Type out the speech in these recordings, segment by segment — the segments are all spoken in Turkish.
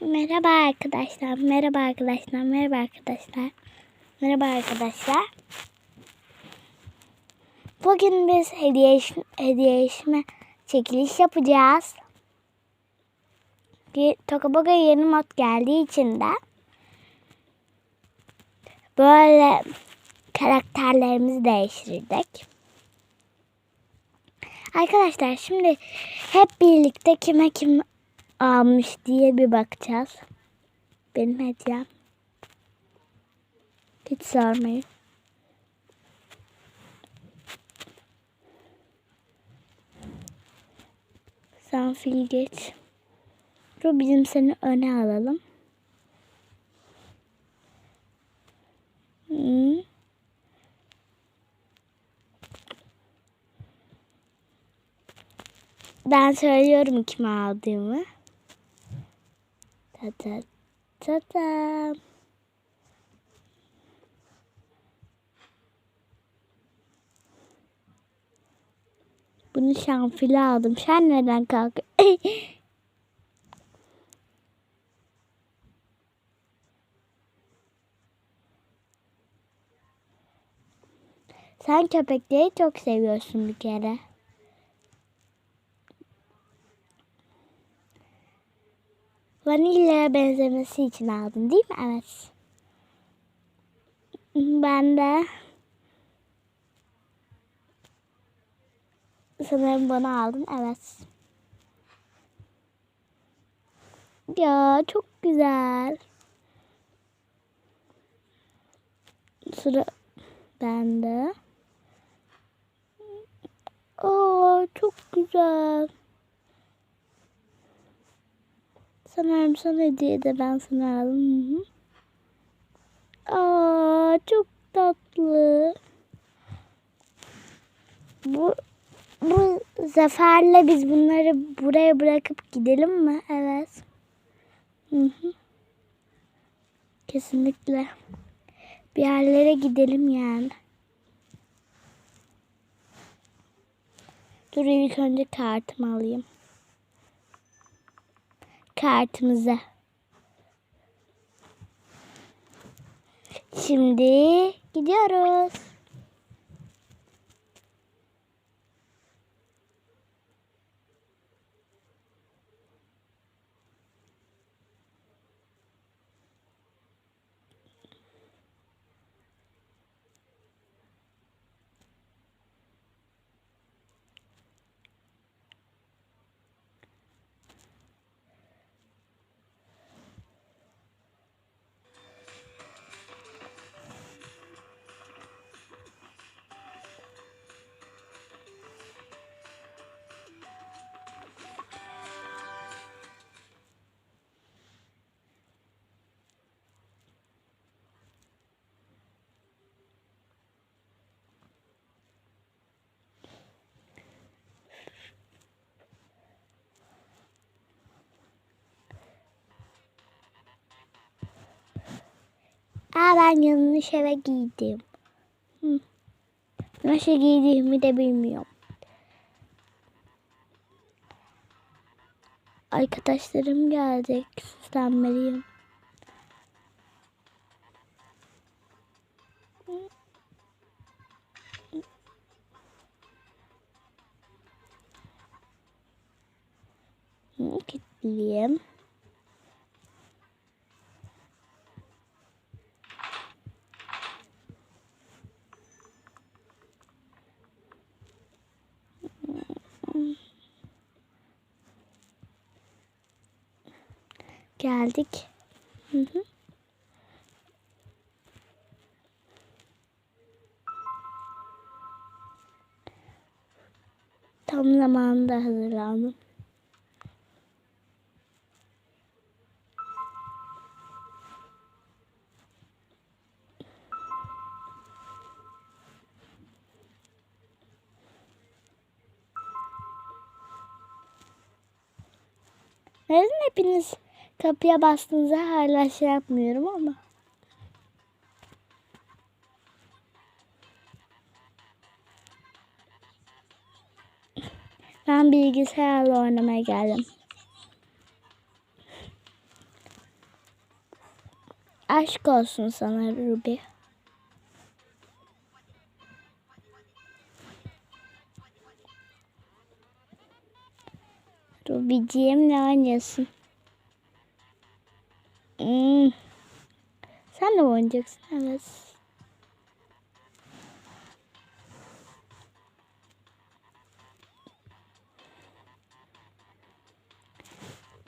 Merhaba arkadaşlar, merhaba arkadaşlar, merhaba arkadaşlar. Merhaba arkadaşlar. Bugün biz hediye hediyeleşme çekiliş yapacağız. Bir Tokaboga yeni mod geldiği için de böyle karakterlerimizi değiştirdik. Arkadaşlar şimdi hep birlikte kime kim almış diye bir bakacağız. Benim hediyem. Hiç sormayın. Sen fil geç. Dur bizim seni öne alalım. Hmm. Ben söylüyorum kim aldığımı. Ta ta ta ta. Bunu şanfile aldım. Sen neden kalk? Sen köpekleri çok seviyorsun bir kere. Vanilya'ya benzemesi için aldım değil mi? Evet. Ben de sanırım bana aldın. Evet. Ya çok güzel. Sıra bende. Aa çok güzel. Sanırım son hediye de ben sana aldım. Aa çok tatlı. Bu bu zaferle biz bunları buraya bırakıp gidelim mi? Evet. Hı hı. Kesinlikle. Bir yerlere gidelim yani. Dur ilk önce kartımı alayım kartımıza. Şimdi gidiyoruz. Ben yanlış eve giydim. Hı. Nasıl giydiğimi de bilmiyorum. Arkadaşlarım gelecek. Süslenmeliyim. Kilitleyeyim. Geldik. Hı hı. Tam zamanında hazırlandım. Neden hepiniz kapıya bastığınızda hala şey yapmıyorum ama. Ben bilgisayarla oynamaya geldim. Aşk olsun sana Ruby. Ruby'ciğim ne oynuyorsun? Hmm. Sen de mi oynayacaksın? Evet.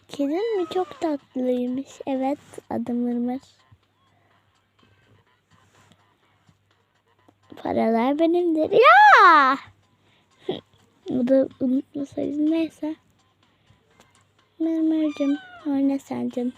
Kedin mi çok tatlıymış. Evet adı Mırmır. Paralar benimdir. Ya! Bu da unutmasaydım neyse. Mırmırcım oyna sen canım.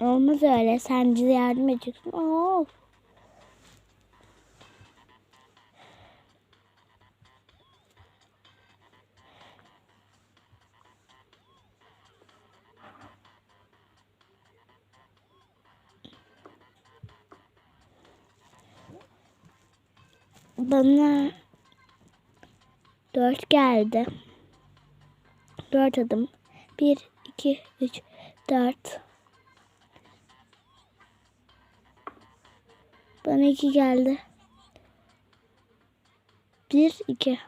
Olmaz öyle. Sen bize yardım edeceksin. Of. Bana dört geldi. Dört adım. Bir, iki, üç, dört. Bana iki geldi. Bir, iki.